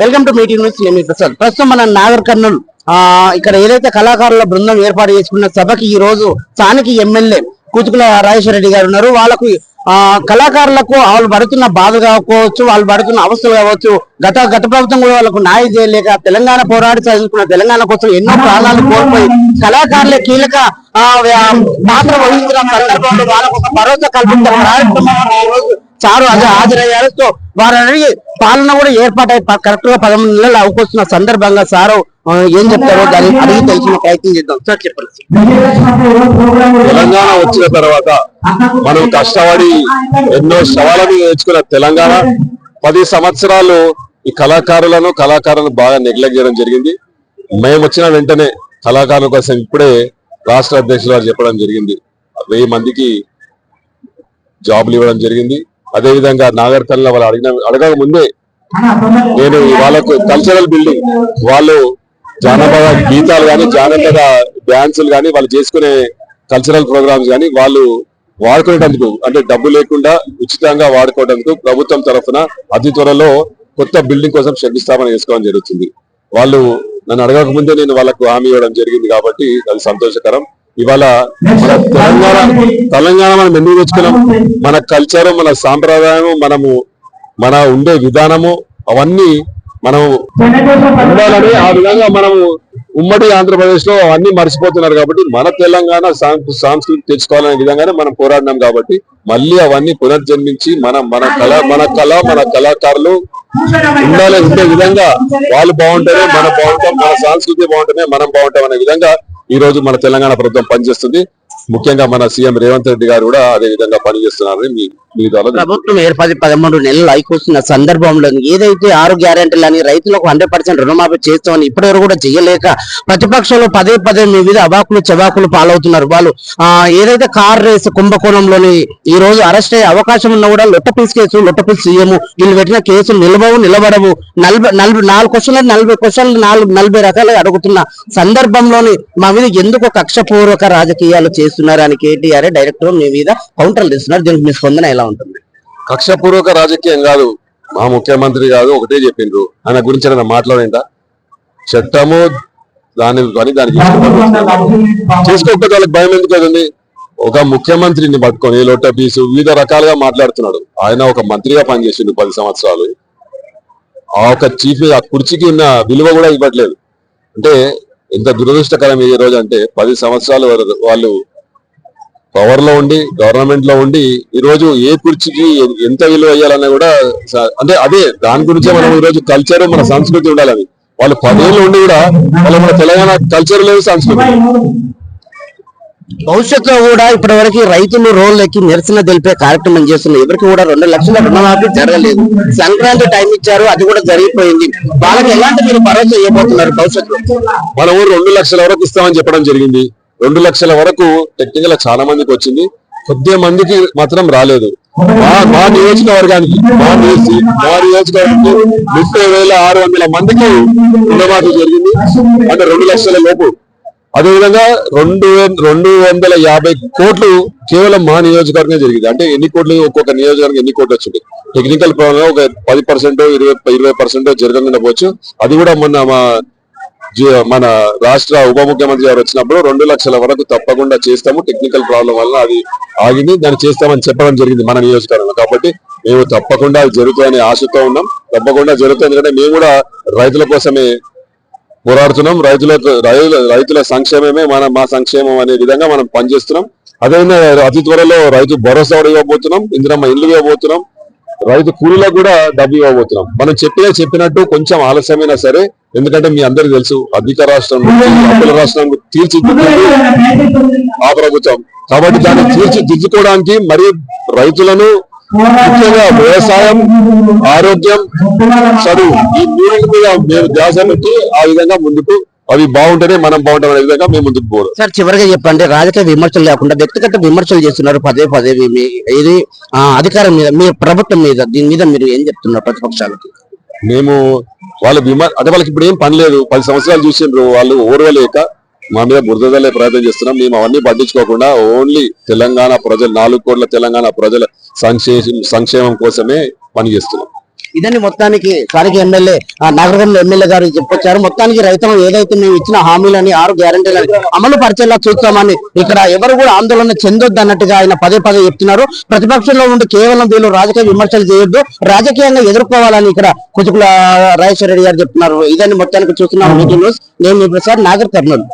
Welcome to meeting news నేను ప్రసాద్. ప్రస్తుతం మన నాగర్ కర్నూలు ఇక్కడ ఏదైతే కళాకారుల బృందం ఏర్పాటు చేసుకున్న సభకి ఈ రోజు స్థానిక ఎమ్మెల్యే కూతుకుల రాజేశ్వర రెడ్డి గారు ఉన్నారు. వాళ్ళకు ఆ కళాకారులకు వాళ్ళు పడుతున్న బాధ కావచ్చు వాళ్ళు పడుతున్న అవస్థలు కావచ్చు గత గత ప్రభుత్వం కూడా వాళ్ళకు న్యాయం చేయలేక తెలంగాణ పోరాడి చదువుకున్న తెలంగాణ కోసం ఎన్నో ప్రాణాలు కోల్పోయి కళాకారులే కీలక పాత్ర వహిస్తున్న సందర్భంలో వాళ్ళకు ఒక భరోసా కల్పించిన కార్యక్రమం ఈ రోజు చారు అదే హాజరయ్యారు. సో వారి పాలన కూడా ఏర్పాటై కరెక్ట్గా పదమూడు నెలలు అవకొస్తున్న సందర్భంగా సారు ఏం చెప్తారో దాన్ని అడిగి తెలిసిన ప్రయత్నం చేద్దాం. సార్ చెప్పండి. తెలంగాణ వచ్చిన తర్వాత మనం కష్టపడి ఎన్నో సవాళ్ళను నేర్చుకున్న తెలంగాణ పది సంవత్సరాలు ఈ కళాకారులను కళాకారులను బాగా నెగ్లెక్ట్ చేయడం జరిగింది. మేము వచ్చిన వెంటనే కళాకారుల కోసం ఇప్పుడే రాష్ట్ర అధ్యక్షులు చెప్పడం జరిగింది. వెయ్యి మందికి జాబ్లు ఇవ్వడం జరిగింది. అదే విధంగా నాగర్ కర్నూలు వాళ్ళు అడిగిన అడగక ముందే నేను వాళ్ళకు కల్చరల్ బిల్డింగ్ వాళ్ళు జానపద గీతాలు కానీ జానపద డ్యాన్సులు కానీ వాళ్ళు చేసుకునే కల్చరల్ ప్రోగ్రామ్స్ కానీ వాళ్ళు వాడుకునేటందుకు అంటే డబ్బు లేకుండా ఉచితంగా వాడుకోవడానికి ప్రభుత్వం తరఫున అతి త్వరలో కొత్త బిల్డింగ్ కోసం శంకుస్థాపన చేసుకోవడం జరుగుతుంది. వాళ్ళు నన్ను అడగక ముందే నేను వాళ్ళకు హామీ ఇవ్వడం జరిగింది కాబట్టి అది సంతోషకరం. ఇవాళ మన తెలంగాణ తెలంగాణ మనం ఎందుకు తెచ్చుకున్నాం? మన కల్చర్ మన సాంప్రదాయం మనము మన ఉండే విధానము అవన్నీ మనం ఉండాలని ఆ విధంగా మనము ఉమ్మడి ఆంధ్రప్రదేశ్లో అవన్నీ మర్చిపోతున్నారు కాబట్టి మన తెలంగాణ సంస్కృతి తెచ్చుకోవాలనే విధంగానే మనం పోరాడినాం కాబట్టి మళ్ళీ అవన్నీ పునర్జన్మించి మన మన కళ మన కళ మన కళాకారులు ఉండాలి ఉండే విధంగా వాళ్ళు బాగుంటేనే మనం బాగుంటాం మన సంస్కృతి బాగుంటేనే మనం బాగుంటాం అనే విధంగా ఈ రోజు మన తెలంగాణ ప్రభుత్వం పనిచేస్తుంది. ముఖ్యంగా మన సీఎం రేవంత్ రెడ్డి గారు కూడా అదే విధంగా పనిచేస్తున్నారని ప్రభుత్వం ఏర్పడి పదమూడు నెలలు అయిపోతున్న సందర్భంలో ఏదైతే ఆరు గ్యారెంటీలు అని రైతులకు హండ్రెడ్ పర్సెంట్ రుణమాఫీ చేస్తామని ఇప్పటివరకు కూడా చేయలేక ప్రతిపక్షంలో పదే పదే వివిధ మీద అవాకులు చవాకులు పాలవుతున్నారు. వాళ్ళు ఆ ఏదైతే కార్ రేస్ కుంభకోణంలోని ఈ రోజు అరెస్ట్ అయ్యే అవకాశం ఉన్నా కూడా లొట్టపీస్ కేసు లొట్టపీస్ సీఎం వీళ్ళు పెట్టిన కేసులు నిలబవు నిలబడవు. నలభై నలభై నాలుగు క్వశ్చన్లు నలభై క్వశ్చన్లు నాలుగు నలభై రకాలుగా అడుగుతున్న సందర్భంలోని మా మీద ఎందుకు కక్షపూర్వక రాజకీయాలు చేస్తున్నారు అని కేటీఆర్ డైరెక్టర్ మీ మీద కౌంటర్లు ఇస్తున్నారు దీనికి మీ స్పందన ఎలా ఉంటుంది? కక్షపూర్వక రాజకీయం కాదు. మా ముఖ్యమంత్రి కాదు ఒకటే చెప్పిండ్రు. ఆయన గురించి ఏమైనా మాట్లాడేంట చట్టము దాని పని దానికి చేసుకోకపోతే వాళ్ళకి భయం ఎందుకు కదండి ఒక ముఖ్యమంత్రిని పట్టుకొని లోట పీసు వివిధ రకాలుగా మాట్లాడుతున్నాడు. ఆయన ఒక మంత్రిగా పనిచేసిండు పది సంవత్సరాలు. ఆ ఒక చీఫ్ ఆ కుర్చీకి ఉన్న విలువ కూడా ఇవ్వట్లేదు. అంటే ఎంత దురదృష్టకరం ఏ రోజు అంటే పది సంవత్సరాలు వాళ్ళు పవర్లో ఉండి గవర్నమెంట్లో ఉండి ఈ రోజు ఏ కుర్చీకి ఎంత విలువ వేయాలన్నా కూడా అంటే అదే దాని గురించే మనం ఈ రోజు కల్చర్ మన సంస్కృతి ఉండాలని వాళ్ళు పదేళ్ళు ఉండి కూడా వాళ్ళ మన తెలంగాణ కల్చర్ లేదు సంస్కృతి. భవిష్యత్తులో కూడా ఇప్పటి వరకు రైతులు రోడ్లెక్కి నిరసన తెలిపే కార్యక్రమం చేస్తున్నారు. ఎవరికి కూడా రెండు లక్షల రుణమాఫీ జరగలేదు. సంక్రాంతి టైం ఇచ్చారు అది కూడా జరిగిపోయింది. వాళ్ళకి ఎలాంటి మీరు భరోసా ఇవ్వబోతున్నారు భవిష్యత్తులో? మన ఊరు రెండు లక్షల వరకు ఇస్తామని చెప్పడం జరిగింది. రెండు లక్షల వరకు టెక్నికల్ చాలా మందికి వచ్చింది. కొద్ది మందికి మాత్రం రాలేదు. మా మా నియోజకవర్గానికి మా నియోజక మా నియోజకవర్గానికి ముప్పై వేల ఆరు వందల మందికి రుణమాఫీ జరిగింది. అంటే రెండు లక్షల లోపు. అదేవిధంగా రెండు రెండు వందల యాభై కోట్లు కేవలం మా నియోజకవర్గం జరిగింది. అంటే ఎన్ని కోట్లు ఒక్కొక్క నియోజకవర్గం ఎన్ని కోట్లు వచ్చింది? టెక్నికల్ ప్రాబ్లం ఒక పది పర్సెంట్ ఇరవై ఇరవై పర్సెంట్ జరగకుండా పోవచ్చు. అది కూడా మొన్న మా మన రాష్ట్ర ఉప ముఖ్యమంత్రి గారు వచ్చినప్పుడు రెండు లక్షల వరకు తప్పకుండా చేస్తాము. టెక్నికల్ ప్రాబ్లం వల్ల అది ఆగింది. దాన్ని చేస్తామని చెప్పడం జరిగింది మన నియోజకవర్గంలో. కాబట్టి మేము తప్పకుండా అది జరుగుతాయని ఆశతో ఉన్నాం. తప్పకుండా జరుగుతుంది. ఎందుకంటే మేము కూడా రైతుల కోసమే పోరాడుతున్నాం. రైతులకు రైతుల రైతుల సంక్షేమమే మన మా సంక్షేమం అనే విధంగా మనం పనిచేస్తున్నాం. అదేవిధంగా అతి త్వరలో రైతు భరోసా కూడా ఇవ్వబోతున్నాం. ఇందిరమ్మ ఇల్లు ఇవ్వబోతున్నాం. రైతు కూలీలకు కూడా డబ్బు ఇవ్వబోతున్నాం. మనం చెప్పినా చెప్పినట్టు కొంచెం ఆలస్యమైనా సరే ఎందుకంటే మీ అందరికి తెలుసు అధిక రాష్ట్రం అప్పుల రాష్ట్రం తీర్చిదిద్దుతుంది ఆ ప్రభుత్వం. కాబట్టి దాన్ని తీర్చిదిద్దుకోవడానికి మరి రైతులను ముఖ్యంగా వ్యవసాయం ఆరోగ్యం చదువు ఈ మూడింటి మీద మేము ధ్యాస పెట్టి ఆ విధంగా ముందుకు అవి బాగుంటేనే మనం బాగుంటాం అనే విధంగా మేము ముందుకు పోరు. సార్ చివరిగా చెప్పండి రాజకీయ విమర్శలు లేకుండా వ్యక్తిగత విమర్శలు చేస్తున్నారు పదే పదే ఇది ఆ, అధికారం మీద మీ ప్రభుత్వం మీద దీని మీద మీరు ఏం చెప్తున్నారు ప్రతిపక్షాలకు? మేము వాళ్ళ విమ అంటే వాళ్ళకి ఇప్పుడు ఏం పని లేదు. పది సంవత్సరాలు చూసిండ్రు వాళ్ళు ఓర్వలేక మా మీద బురదలే ప్రయత్నం చేస్తున్నాం. మేము అవన్నీ పట్టించుకోకుండా ఓన్లీ తెలంగాణ ప్రజలు నాలుగు కోట్ల తెలంగాణ ప్రజల సంక్షేమం సంక్షేమం కోసమే పనిచేస్తున్నాం ఇదని మొత్తానికి స్థానిక ఎమ్మెల్యే నగరంలో ఎమ్మెల్యే గారు చెప్పొచ్చారు. మొత్తానికి రైతులు ఏదైతే మేము ఇచ్చిన హామీలని ఆరు గ్యారంటీలని అమలు పరిచేలా చూస్తామని ఇక్కడ ఎవరు కూడా ఆందోళన చెందొద్దు అన్నట్టుగా ఆయన పదే పదే చెప్తున్నారు. ప్రతిపక్షంలో ఉండి కేవలం వీళ్ళు రాజకీయ విమర్శలు చేయొద్దు. రాజకీయంగా ఎదుర్కోవాలని ఇక్కడ కుచుకుల రాజేశ్వర రెడ్డి గారు చెప్తున్నారు. ఇదని మొత్తానికి చూస్తున్నాం. న్యూస్. నేను ప్రసాద్ నాగర్ కర్నూలు.